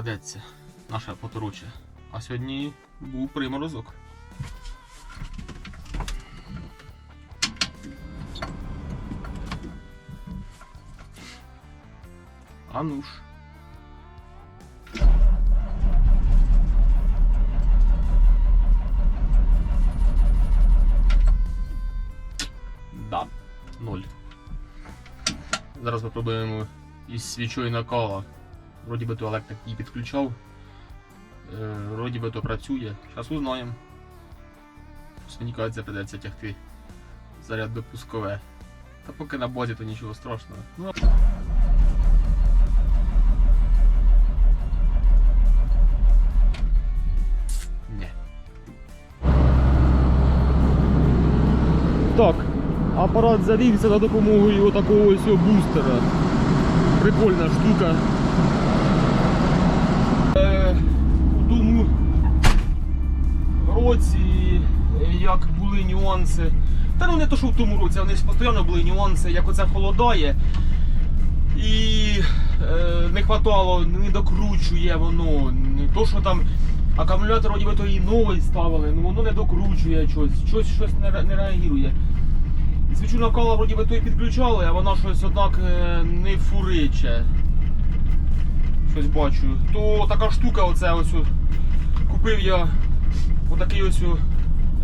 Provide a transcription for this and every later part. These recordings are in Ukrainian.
ведеться наше поторуче. А сьогодні був приморозок. А ну ж. Да, ноль. Зараз ми пробуємо із свічою накала. Вроді би то електрик її підключав. Вроді би то працює. Зараз узнаємо. Мені кажеться, придеться тягти заряд допускове. Та поки на базі, то нічого страшного. Ну. Так, апарат завівся за допомогою такого ось бустера. Прикольна штука. Були нюанси. Та ну не то, що в тому році, вони ж постійно були нюанси, як оце холодає. І е, не хватало, не докручує воно. Не то, що там акумулятор вроді би то і новий ставили, ну воно не докручує щось, щось, щось не, не реагує. Свічу накала вроді би то і підключали, а вона щось однак е, не фуриче. Щось бачу. То така штука, оце ось. Купив я отакий ось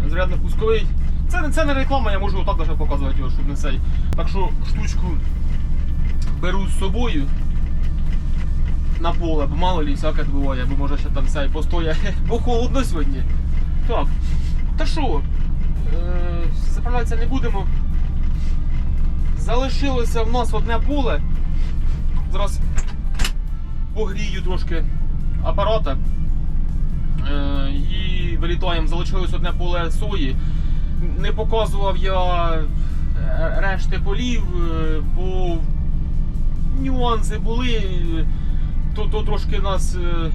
о, зарядно пусковий. Це, це не реклама, я можу отак навіть показувати його, щоб не цей. Так що штучку беру з собою на поле, бо мало лі всяке буває, бо може ще там цей постоє, бо холодно сьогодні. Так, та що, е, заправлятися не будемо. Залишилося в нас одне поле. Зараз погрію трошки апарата. І вилітаємо. Залишилось одне поле сої. Не показував я е, решти полів, е, бо нюанси були. То, то трошки нас е,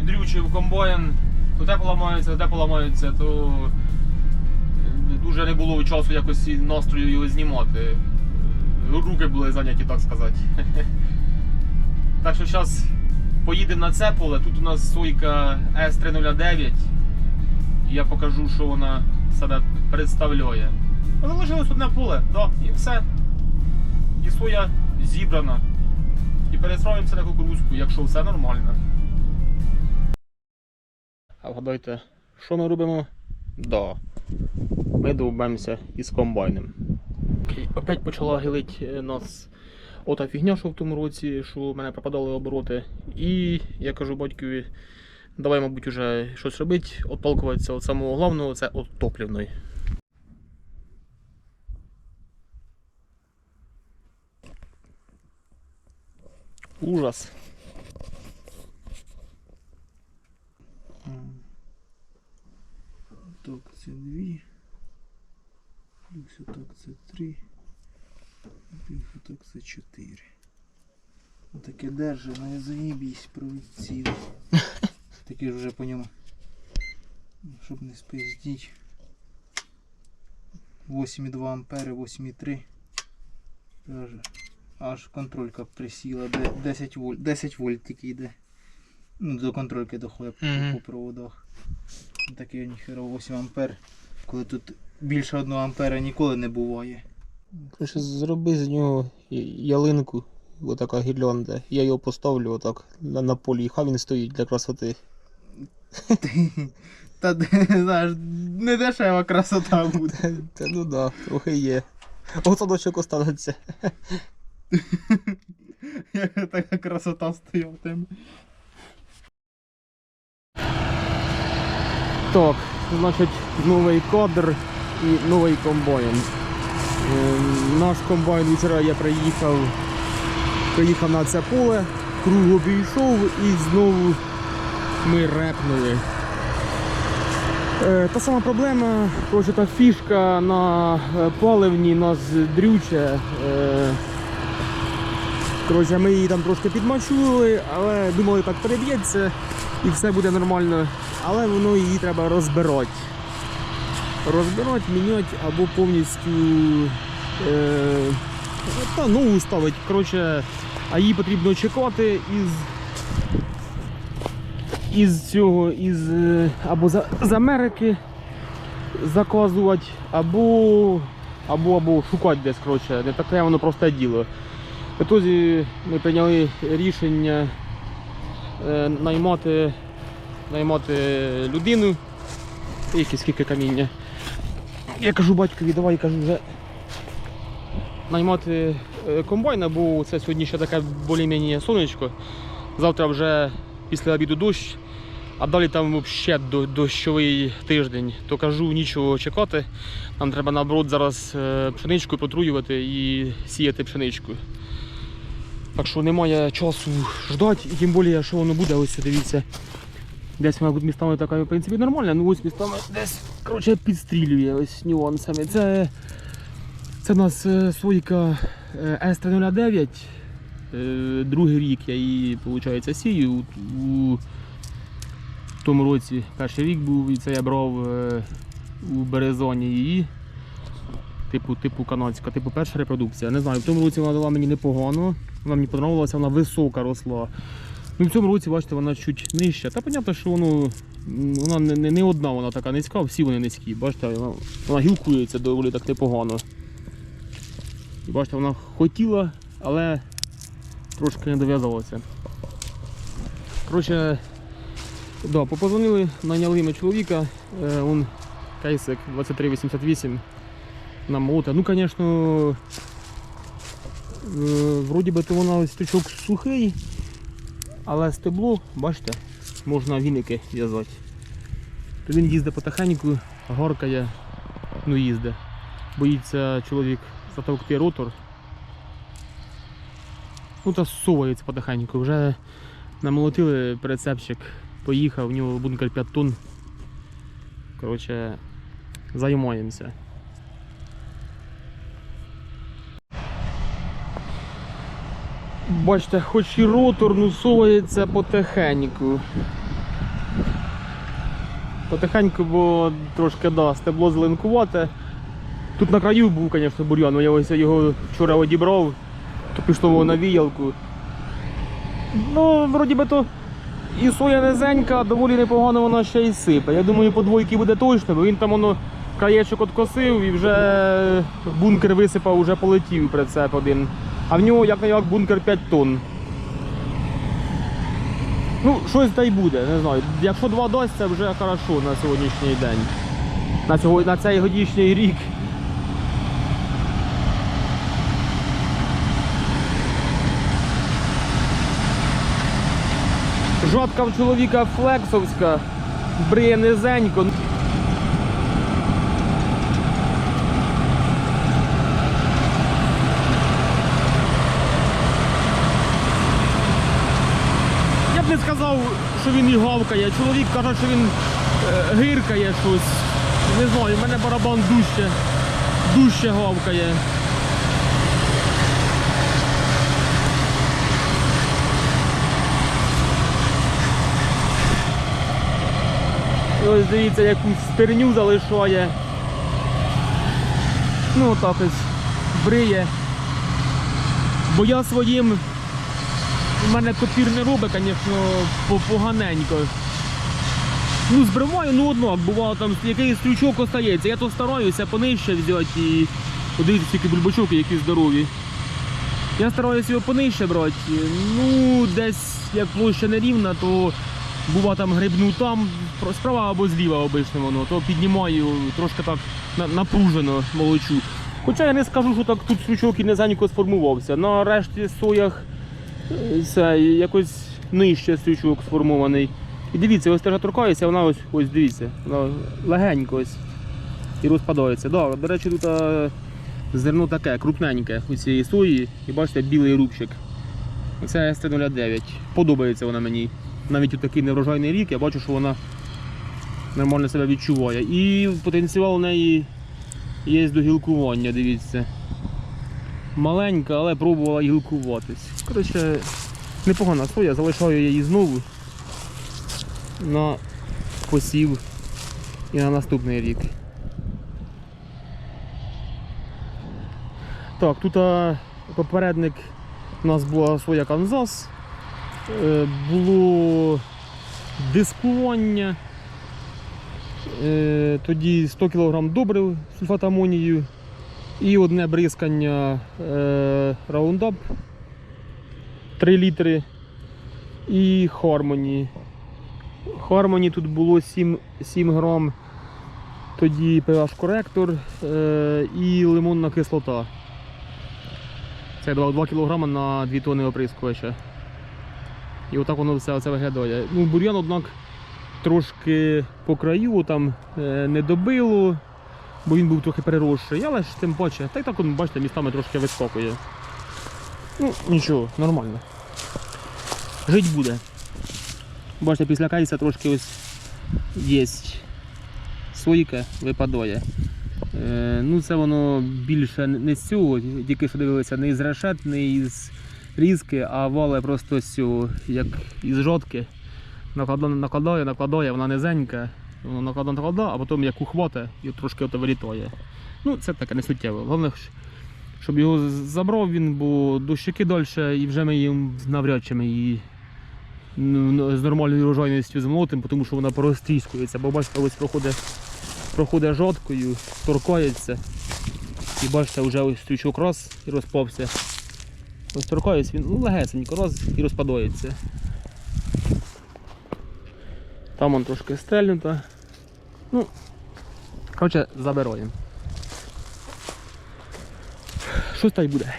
дрючив комбайн, то те поламається, те поламається, то дуже не було часу якось настрою його знімати. Руки були зайняті, так сказати. Так що зараз поїдемо на це поле. Тут у нас сойка S309. І я покажу, що вона себе представляє. Залишилось одне поле, да, і все. І соя зібрана. І перестроїмося на кукурузку, якщо все нормально. А вгадайте, що ми робимо? Да. Ми довбемося із комбайном. Опять почала гилить е, нас ота фігня, що в тому році, що в мене пропадали обороти. І я кажу батькові, давай, мабуть, уже щось робити, отталкуватися від самого головного, це від топлівної. Ужас. Так, це дві. Плюс отак це три. Плюс отак це чотири. Таке держи, ну я заїбісь провідців. Таке ж вже по ньому. Щоб не спиздіть. 8,2 ампери, 8,3. Аж, аж контролька присіла, 10 вольт, 10 вольт тільки йде. Ну, до контрольки доходить по- Мгм. по проводах. Такий ніхера 8 ампер. Коли тут більше 1 ампера ніколи не буває. Короче, зроби з нього ялинку, отака гірлянда. Я його поставлю отак на, на полі, і хай він стоїть для красоти. Та знаєш, не дешева красота буде. Та ну да, трохи є. От садочок останеться. Як така красота стоятиме. Так, значить, новий кадр і новий комбайн. Е, Наш комбайн вчора я приїхав, приїхав на це поле, круг обійшов і знову ми репнули. Е, Та сама проблема, коротше, та фішка на е, паливні нас дрюче. Е, Коротше, ми її там трошки підмачули, але думали так переб'ється і все буде нормально. Але воно її треба розбирати. Розбирати, міняти або повністю е, та нову ставити. Коротше, а її потрібно чекати із із цього, із е, або з, з Америки заказувати, або, або, або шукати десь, коротше, не таке воно просте діло. В ітозі ми прийняли рішення е, наймати, наймати людину. Які скільки каміння. Я кажу батькові, давай кажу вже наймати е, комбайна, бо це сьогодні ще таке більш-менш сонечко. Завтра вже після обіду дощ, а далі там взагалі дощовий тиждень. То кажу, нічого чекати. Нам треба наоборот зараз е, пшеничку протруювати і сіяти пшеничку. Так що немає часу ждати, і тим більше, що воно буде, ось дивіться. Десь вона містами така, в принципі, нормальна, ну ось містами десь коротше, підстрілює ось нюансами. Це, це в нас е, сойка е, С309. Е, Другий рік я її, виходить, сію. У, у тому році перший рік був, і це я брав е, у Березоні її. Типу, типу канадська, типу перша репродукція. Не знаю, в тому році вона дала мені непогано. Вона мені подобалася, вона висока росла. Ну, в цьому році, бачите, вона чуть нижча. Та понятно, що воно, вона не, не, не одна вона така низька, всі вони низькі. Бачите, вона, вона гілкується доволі так непогано. І бачите, вона хотіла, але трошки не дов'язалося. Коротше, да, попозвонили, наняли ми чоловіка, он кейсик 2388 на молота. Ну, звісно, е, вроді би то вона ось стрічок сухий, але стебло, бачите, можна віники в'язати. То він їздить потихеньку, горкає, ну їздить. Боїться чоловік затовкти ротор. Ну та совається потихеньку. Вже намолотили прицепчик, поїхав, в нього бункер 5 тонн. Коротше, займаємося. Бачите, хоч і ротор, ну совається потихеньку. Потихеньку, бо трошки да, стебло зеленкувате. Тут на краю був, звісно, бур'ян, я ось його вчора одібрав, то пішло на віялку. Ну, вроді би то і соя низенька, доволі непогано вона ще й сипе. Я думаю, по двойки буде точно, бо він там воно краєчок откосив і вже бункер висипав, вже полетів прицеп один. А в нього як не як бункер 5 тонн. Ну, щось та й буде, не знаю. Якщо два дасть, це вже хорошо на сьогоднішній день. На, цього, на цей годішній рік. Жодка в чоловіка флексовська, бриє низенько. Я б не сказав, що він і гавкає. Чоловік каже, що він е, гиркає щось. Не знаю, в мене барабан дужче, дужче гавкає. Ось дивіться, якусь стерню залишає. Ну так ось бриє. Бо я своїм у мене копір не робить, звісно, поганенько. Ну, збриваю, ну однак, бувало там якийсь стрючок остається. Я то стараюся понижче взяти і подивитися, які бульбачоки, які здорові. Я стараюся його понижче брати. Ну, десь як площа нерівна, то бува там грибну там, справа або зліва обично воно, то піднімаю трошки так напружено молочу. Хоча я не скажу, що так тут стручок і низенько сформувався. На решті соях е, це якось нижче стрючок сформований. І дивіться, ось теж торкається, вона ось, ось дивіться, вона легенько ось і розпадається. Да, до речі, тут е, зерно таке, крупненьке у цієї сої, і бачите, білий рубчик. Це С309. Подобається вона мені. Навіть у такий неврожайний рік я бачу, що вона нормально себе відчуває. І потенціал у неї є до гілкування, дивіться. Маленька, але пробувала гілкуватись. Коротше, непогана соя, залишаю її знову на посів і на наступний рік. Так, тут попередник у нас була своя Канзас. Е, було дискування. Е, тоді 100 кг добрив сульфат амонію і одне бризкання е, Roundup 3 літри і Harmony. Harmony тут було 7, 7 грам, тоді pH коректор і лимонна кислота. Це 2, 2 кг на 2 тонни оприскувача. І отак воно все це виглядає. Ну, бур'ян, однак, трошки по краю там е, не добило, бо він був трохи переросший, але ж тим паче, так, он, бачите, містами трошки вискакує. Ну, нічого, нормально. Жить буде. Бачите, після кайса трошки ось є сойка, випадає. Е, ну, це воно більше не з цього, тільки що дивилися, не із решет, не із різки, а вале просто цього, як із жодки. Накладає, накладає, накладає, вона низенька, воно накладає, накладає, а потім як ухвате і трошки ото вилітає. Ну, це таке не суттєво. Головне, щоб його забрав він, бо до щеки далі і вже ми їм навряд чи ми її ну, з нормальною урожайністю змолотим, тому що вона порозтріскується, бо бачите, ось проходить, проходить жодкою, торкається. І бачите, вже ось стрічок раз і розпався. Ось торкається він ну, легесенько раз і розпадається. Там он трошки стрельнуто. Ну, коротше, забираємо. Щось так буде.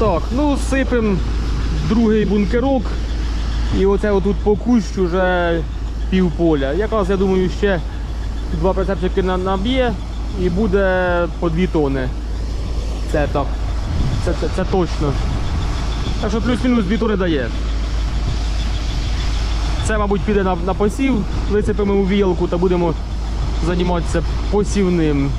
Так, ну сипем другий бункерок. І оце отут по кущу вже півполя. Якраз я думаю, ще два прицепчики наб'є і буде по дві тони. Це так. Це, це, це точно. Так що плюс-мінус дві тони дає. Це, мабуть, піде на, на посів, висипемо у вілку та будемо займатися посівним.